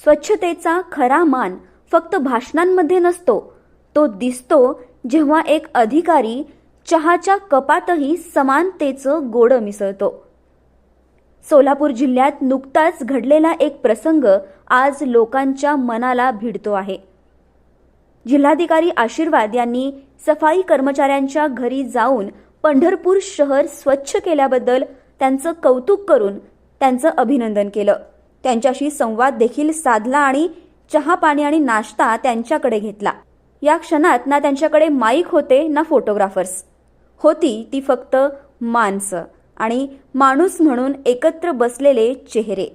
स्वच्छतेचा खरा मान फक्त भाषणांमध्ये नसतो. तो दिसतो जेव्हा एक अधिकारी चहाच्या कपातही समानतेचं गोडं मिसळतो. सोलापूर जिल्ह्यात नुकताच घडलेला एक प्रसंग आज लोकांच्या मनाला भिडतो आहे. जिल्हाधिकारी आशीर्वाद यांनी सफाई कर्मचाऱ्यांच्या घरी जाऊन पंढरपूर शहर स्वच्छ केल्याबद्दल त्यांचं कौतुक करून त्यांचं अभिनंदन केलं. त्यांच्याशी संवाद देखील साधला आणि चहा पाणी आणि नाश्ता त्यांच्याकडे घेतला. या क्षणात ना त्यांच्याकडे माईक होते ना फोटोग्राफर्स. होती ती फक्त माणसं आणि माणूस म्हणून एकत्र बसलेले चेहरे.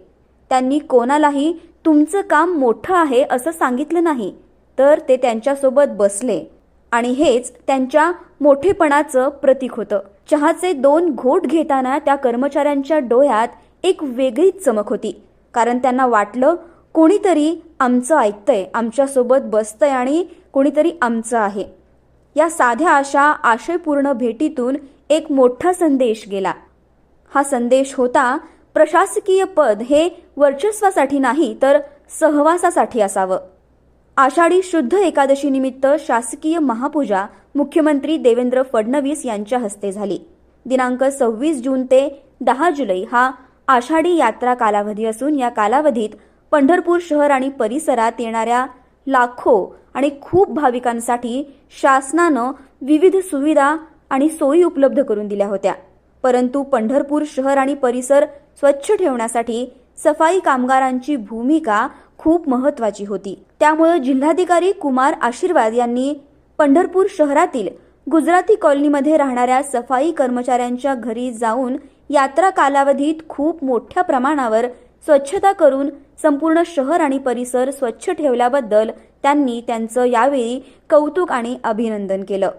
त्यांनी कोणालाही तुमचं काम मोठं आहे असं सांगितलं नाही तर ते त्यांच्यासोबत बसले. आणि हेच त्यांच्या मोठेपणाचं प्रतीक होतं. चहाचे दोन घोट घेताना त्या कर्मचाऱ्यांच्या डोळ्यात एक वेगळीच चमक होती. कारण त्यांना वाटलं कोणीतरी आमचं ऐकतंय आमच्यासोबत बसतंय आणि कोणीतरी आमचं आहे. या साध्या अशा आशयपूर्ण भेटीतून एक मोठा संदेश गेला. हा संदेश होता प्रशासकीय पद हे वर्चस्वासाठी नाही तर सहवासासाठी असावं. आषाढी शुद्ध एकादशी निमित्त शासकीय महापूजा मुख्यमंत्री देवेंद्र फडणवीस यांच्या हस्ते झाली. दिनांक सव्वीस जून ते दहा जुलै हा आषाढी यात्रा कालावधी असून या कालावधीत पंढरपूर शहर आणि परिसरात येणाऱ्या लाखो आणि खूप भाविकांसाठी शासनानं विविध सुविधा आणि सोयी उपलब्ध करून दिल्या होत्या. परंतु पंढरपूर शहर आणि परिसर स्वच्छ ठेवण्यासाठी सफाई कामगारांची भूमिका खूप महत्वाची होती. त्यामुळे जिल्हाधिकारी कुमार आशीर्वाद यांनी पंढरपूर शहरातील गुजराती कॉलनीमध्ये राहणाऱ्या सफाई कर्मचाऱ्यांच्या घरी जाऊन यात्रा कालावधीत खूप मोठ्या प्रमाणावर स्वच्छता करून संपूर्ण शहर आणि परिसर स्वच्छ ठेवल्याबद्दल त्यांनी त्यांचं यावेळी कौतुक आणि अभिनंदन केलं.